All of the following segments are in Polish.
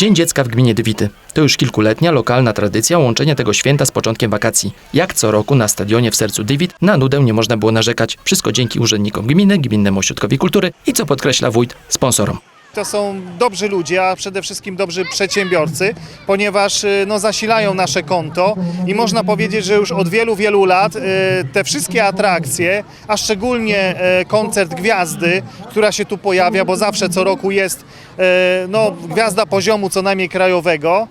Dzień Dziecka w gminie Dywity. To już kilkuletnia lokalna tradycja łączenia tego święta z początkiem wakacji. Jak co roku na stadionie w sercu Dywit na nudę nie można było narzekać. Wszystko dzięki urzędnikom gminy, Gminnemu Ośrodkowi Kultury i co podkreśla wójt, sponsorom. To są dobrzy ludzie, a przede wszystkim dobrzy przedsiębiorcy, ponieważ y, no, zasilają nasze konto i można powiedzieć, że już od wielu, wielu lat y, te wszystkie atrakcje, a szczególnie y, koncert Gwiazdy, która się tu pojawia, bo zawsze co roku jest no, gwiazda poziomu co najmniej krajowego,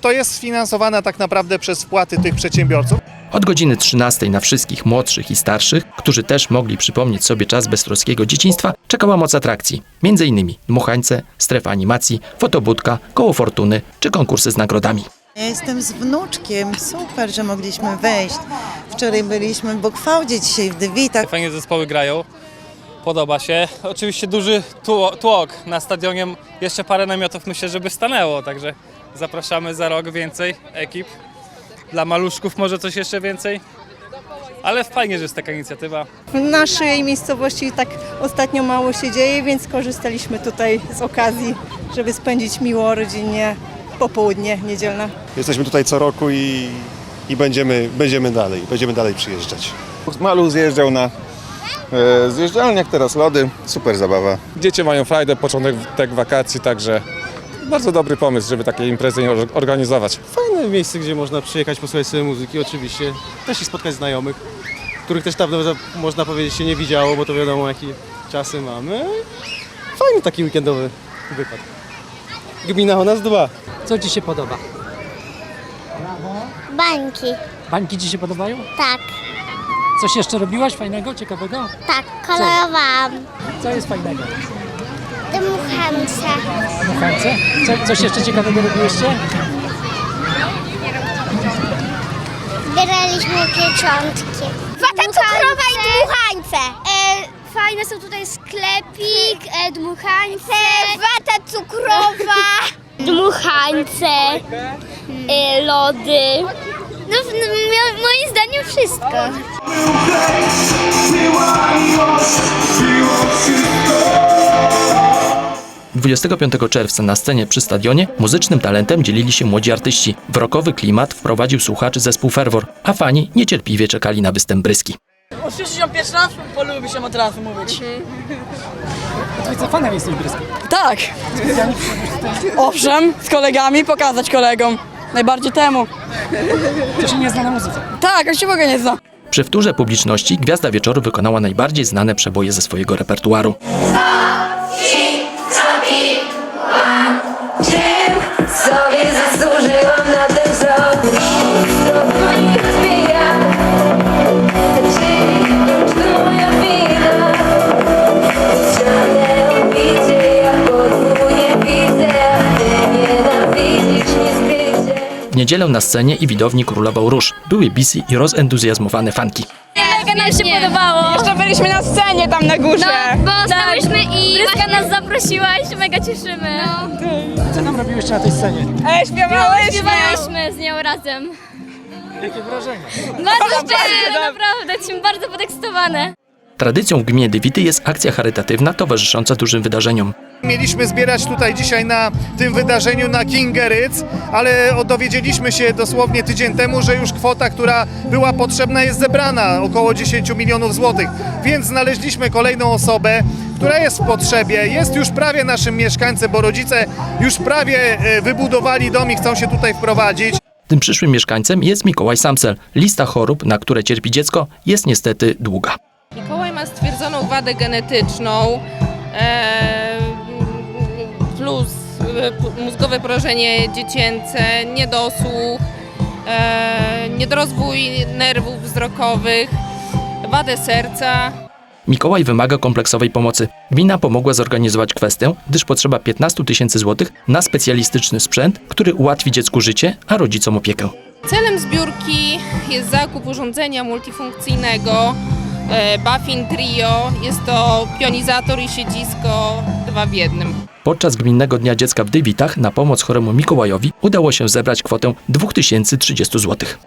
to jest sfinansowana tak naprawdę przez wpłaty tych przedsiębiorców. Od godziny 13 na wszystkich młodszych i starszych, którzy też mogli przypomnieć sobie czas beztroskiego dzieciństwa, czekała moc atrakcji. Między innymi dmuchańce, strefa animacji, fotobudka, koło fortuny czy konkursy z nagrodami. Ja jestem z wnuczkiem, super, że mogliśmy wejść. Wczoraj byliśmy w Bokwałdzie, dzisiaj w Dywitach. Fajnie zespoły grają, podoba się. Oczywiście duży tło- tłok na stadionie, jeszcze parę namiotów myślę, żeby stanęło, także zapraszamy za rok więcej ekip. Dla maluszków może coś jeszcze więcej, ale fajnie, że jest taka inicjatywa. W naszej miejscowości tak ostatnio mało się dzieje, więc korzystaliśmy tutaj z okazji, żeby spędzić miło rodzinnie popołudnie niedzielne. Jesteśmy tutaj co roku i, i będziemy, będziemy dalej, będziemy dalej przyjeżdżać. Malu zjeżdżał na e, zjeżdżalniach, teraz lody, super zabawa. Dzieci mają frajdę, początek tak wakacji, także bardzo dobry pomysł, żeby takie imprezy or- organizować. Fajne miejsce, gdzie można przyjechać, posłuchać sobie muzyki, oczywiście. Też się spotkać znajomych, których też dawno, można powiedzieć, się nie widziało, bo to wiadomo, jakie czasy mamy. Fajny taki weekendowy wypad. Gmina o nas dba. Co Ci się podoba? Bańki, Bańki Ci się podobają? tak, Coś jeszcze robiłaś fajnego, ciekawego? tak, kolorowałam. Co jest fajnego? Dmuchance, Dmuchance? Co, coś jeszcze ciekawego robiłyście? zbieraliśmy pieczątki. Wata cukrowa i dmuchańce. E, fajne są tutaj sklepik, e, dmuchańce. Wata cukrowa. dmuchańce, e, lody. No, w- no mio- moim zdaniem wszystko. 25 czerwca na scenie przy stadionie muzycznym talentem dzielili się młodzi artyści. W rockowy klimat wprowadził słuchaczy zespół Fervor, a fani niecierpliwie czekali na występ Bryski. O 61 raz polubi się od razu mówić. Ty co fanem jesteś Brysku? Tak, owszem, z kolegami, pokazać kolegom. Najbardziej temu. To się nie zna na muzyce. Tak, on się w ogóle nie zna. Przy wtórze publiczności Gwiazda Wieczoru wykonała najbardziej znane przeboje ze swojego repertuaru. Niedzielę na scenie i widowni królował róż. Były bisy i rozentuzjazmowane fanki. Mega nam się podobało Jeszcze byliśmy na scenie tam na górze. No, bo stałyśmy i Bryska nas zaprosiła i się mega cieszymy Co tam robiłyście na tej scenie? Ej, śpiewałyśmy. Śpiewałyśmy z nią razem Jakie wrażenia? Bardzo szczerze, naprawdę, jesteśmy bardzo podekscytowane Tradycją w gminie Dywity jest akcja charytatywna towarzysząca dużym wydarzeniom. Mieliśmy zbierać tutaj dzisiaj na tym wydarzeniu na Kingeryc, ale dowiedzieliśmy się dosłownie tydzień temu, że już kwota, która była potrzebna jest zebrana, około 10 milionów złotych. Więc znaleźliśmy kolejną osobę, która jest w potrzebie, jest już prawie naszym mieszkańcem, bo rodzice już prawie e, wybudowali dom i chcą się tutaj wprowadzić. Tym przyszłym mieszkańcem jest Mikołaj Samsel. Lista chorób, na które cierpi dziecko, jest niestety długa. Mikołaj ma stwierdzoną wadę genetyczną, e, plus e, mózgowe porażenie dziecięce, niedosłuch, e, niedorozwój nerwów wzrokowych, wadę serca. Mikołaj wymaga kompleksowej pomocy. Gmina pomogła zorganizować kwestię, gdyż potrzeba 15 tysięcy złotych na specjalistyczny sprzęt, który ułatwi dziecku życie, a rodzicom opiekę. Celem zbiórki jest zakup urządzenia multifunkcyjnego Buffin Trio. Jest to pionizator i siedzisko dwa w jednym. Podczas Gminnego Dnia Dziecka w Dywitach na pomoc choremu Mikołajowi udało się zebrać kwotę 2030 złotych.